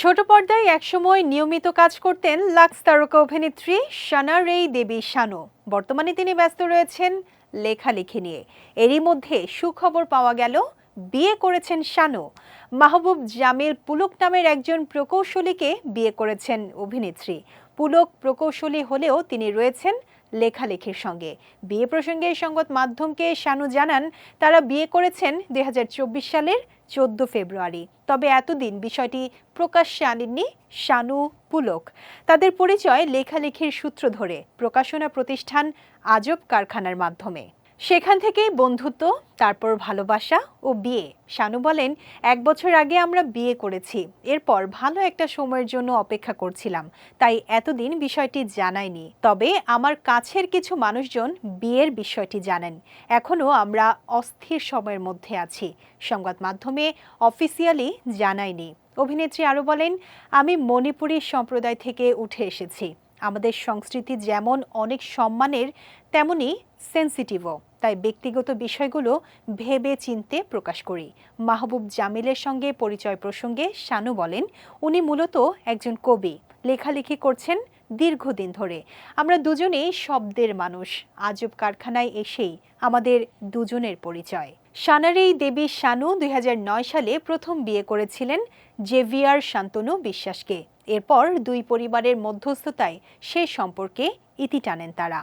ছোট পর্দায় একসময় নিয়মিত কাজ করতেন লাক্স তারকা অভিনেত্রী শানা রেই দেবী শানু। বর্তমানে তিনি ব্যস্ত রয়েছেন লেখালেখি নিয়ে। এরই মধ্যে সুখবর পাওয়া গেল, বিয়ে করেছেন শানু। মাহবুব জামিল পুলক নামের একজন প্রকৌশলীকে বিয়ে করেছেন অভিনেত্রী। পুলক প্রকৌশলী হলেও তিনি রয়েছেন লেখালেখির সঙ্গে। বিয়ে প্রসঙ্গে সংবাদ মাধ্যমকে শানু জানান, তারা বিয়ে করেছেন দু হাজার চব্বিশ সালের চোদ্দ ফেব্রুয়ারি। তবে এতদিন বিষয়টি প্রকাশ্যে আনেননি শানু পুলক। তাদের পরিচয় লেখালেখির সূত্র ধরে। প্রকাশনা প্রতিষ্ঠান আজব কারখানার মাধ্যমে। সেখান থেকেই বন্ধুত্ব, তারপর ভালোবাসা ও বিয়ে। শানু বলেন, এক বছর আগে আমরা বিয়ে করেছি। এরপর ভালো একটা সময়ের জন্য অপেক্ষা করছিলাম। তাই এতদিন বিষয়টি জানাইনি। তবে আমার কাছের কিছু মানুষজন বিয়ের বিষয়টি জানেন। এখনও আমরা অস্থির সময়ের মধ্যে আছি। সংবাদ মাধ্যমে অফিসিয়ালি জানাইনি অভিনেত্রী আরও বলেন, আমি মণিপুরী সম্প্রদায় থেকে উঠে এসেছি। আমাদের সংস্কৃতি যেমন অনেক সম্মানের, তেমনি সেন্সিটিভও তাই ব্যক্তিগত বিষয়গুলো ভেবে চিনতে প্রকাশ করি। মাহবুব জামিলের সঙ্গে পরিচয় প্রসঙ্গে শানু বলেন, উনি মূলত একজন কবি। লেখালেখি করছেন দীর্ঘদিন ধরে। আমরা দুজনেই শব্দের মানুষ। আজব কারখানায় এসেই আমাদের দুজনের পরিচয়। সানারেই দেবী শানু দুই হাজার নয় সালে প্রথম বিয়ে করেছিলেন জেভিয়ার শান্তনু বিশ্বাসকে। এরপর দুই পরিবারের মধ্যস্থতায় সে সম্পর্কে ইতি টানেন তারা।